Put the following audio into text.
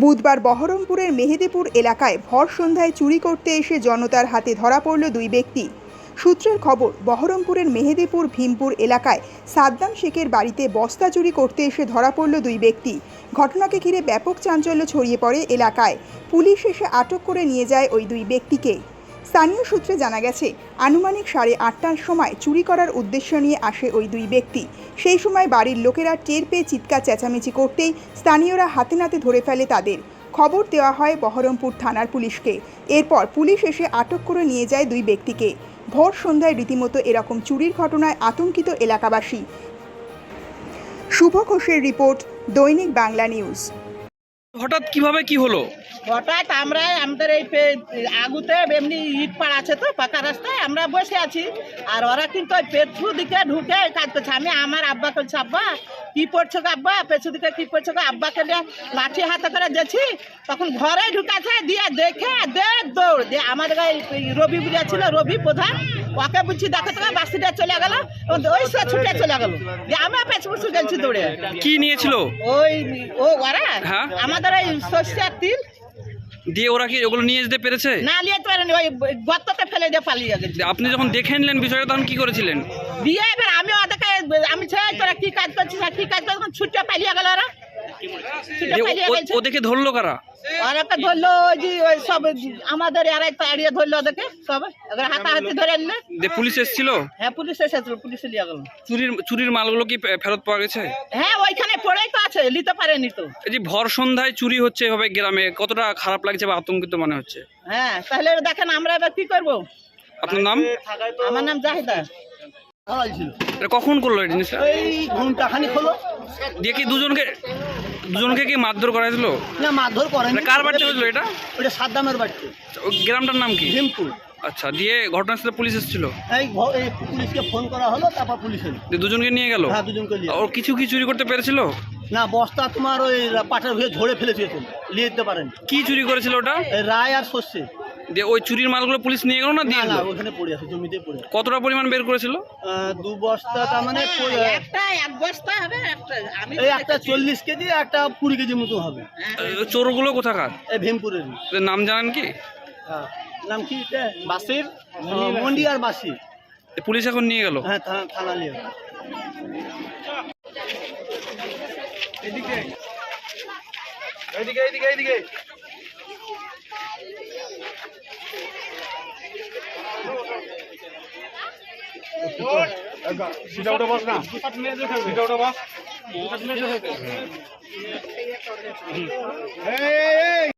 বুধবার বহরমপুরের মেহেদীপুর এলাকায় ভর সন্ধ্যায় চুরি করতে এসে জনতার হাতে ধরা পড়ল দুই ব্যক্তি। সূত্রের খবর, বহরমপুরের মেহেদীপুর ভীমপুর এলাকায় সাদ্দাম শেখের বাড়িতে বস্তা চুরি করতে এসে ধরা পড়ল দুই ব্যক্তি। ঘটনাকে ঘিরে ব্যাপক চাঞ্চল্য ছড়িয়ে পড়ে এলাকায়। পুলিশ এসে আটক করে নিয়ে যায় ওই দুই ব্যক্তিকে। স্থানীয় সূত্রে জানা গেছে, আনুমানিক সাড়ে আটটার সময় চুরি করার উদ্দেশ্য নিয়ে আসে ওই দুই ব্যক্তি। সেই সময় বাড়ির লোকেরা টের পেয়ে চিৎকার চেঁচামেচি করতেই স্থানীয়রা হাতে নাতে ধরে ফেলে তাদের। খবর দেওয়া হয় বহরমপুর থানার পুলিশকে। এরপর পুলিশ এসে আটক করে নিয়ে যায় দুই ব্যক্তিকে। ভোর সন্ধ্যায় রীতিমতো এরকম চুরির ঘটনায় আতঙ্কিত এলাকাবাসী। শুভ ঘোষের রিপোর্ট, দৈনিক বাংলা নিউজ। হঠাৎ কীভাবে কি হলো? হঠাৎ আমরা আমাদের এই আগুতে এমনি ইট পাড় আছে তো, পাকা রাস্তায় আমরা বসে আছি। আর ওরা কিন্তু ওই পেছু দিকে ঢুকে কাজ করছে আমি আমার আব্বা করছি আব্বা, কি পড়ছো আব্বা? পেছু দিকে কি পড়ছো আব্বাকে নিয়ে লাঠি হাতে করে গেছি। তখন ঘরে ঢুকাছে, দিয়ে দেখে, দে দিয়ে আমাদের এই রবি বুড়িয়া ছিল রবি প্রধান ওকে বুঝছি দেখো তো বাসিটা চলে গেল ওই সে ছুটে চলে গেল। দিয়ে আমরা পেছু পেছু গেছি দৌড়ে। কি নিয়েছিল? ওই ও ওরা হ্যাঁ। আমাদের ওই সর্ষে আর তিল। দিয়ে ওরা কি ওগুলো নিয়ে যেতে পেরেছে? না নিয়ে তো পারেনি ওই গর্ততে ফেলে দিয়ে পালিয়ে গেছে। আপনি যখন দেখে নিলেন বিষয়টা তখন কি করেছিলেন? দিয়ে এবার আমি ওদেরকে আমি ছেড়ে তোরা কি কাজ করছিস কি কাজ করছিস ছুটে পালিয়ে গেল ওরা। ছুটে দিয়ে পালিয়ে ও- গেছে। ও দেখে ধরলো কারা? ওরাকে ধরলো যে ওই সব আমাদের এরাই তাড়িয়ে ধরলো ওদেরকে সব। এবার হাতাহাতি ধরে নিলে দিয়ে পুলিশ এসেছিল? হ্যাঁ পুলিশ এসেছিল পুলিশ নিয়ে গেল। চুরির চুরির মালগুলো কি ফেরত পাওয়া গেছে? হ্যাঁ ওইখানে পড়েই তো আছে নিতে পারেনি তো। এই যে ভর সন্ধ্যায় চুরি হচ্ছে এভাবে গ্রামে কতটা খারাপ লাগছে বা আতঙ্কিত মনে হচ্ছে? হ্যাঁ তাহলে দেখেন আমরা এবার কি করব? আপনার নাম? আমার নাম জাহিদা। কখন করল এই জিনিসটা? এই ঘণ্টা খানিক হলো। দিয়ে কি দুজনকে দুজনকে কি মারধর করা না মারধর করেন কার বাড়িতে হয়েছিল এটা? ওটা সাদ্দামের বাড়িতে। গ্রামটার নাম কি? ভীমপুর। আচ্ছা দিয়ে ঘটনাস্থলে পুলিশ এসেছিল? এই পুলিশকে ফোন করা হলো তারপর পুলিশ এলো। দুজনকে নিয়ে গেল? হ্যাঁ দুজনকে নিয়ে ওর কিছু কি চুরি করতে পেরেছিল? না বস্তা তোমার ওই পাটের হয়ে ঝরে ফেলেছিল নিয়ে যেতে পারেন। কি চুরি করেছিল ওটা? রায় আর শস্যে দিয়ে ওই চুরির মালগুলো পুলিশ নিয়ে গেল না কতটা পরিমাণ বের করেছিল? দু বস্তা তার মানে একটা চল্লিশ কেজি একটা কুড়ি মতো হবে। চোরগুলো কোথাকার? এই ভীমপুরের। নাম জানান কি? মন্ডি আর পুলিশ এখন নিয়ে গেল? হ্যাঁ এদিকে এদিকে এদিকে এদিকে। সিটা উঠে বস না। সিটা উঠে বস।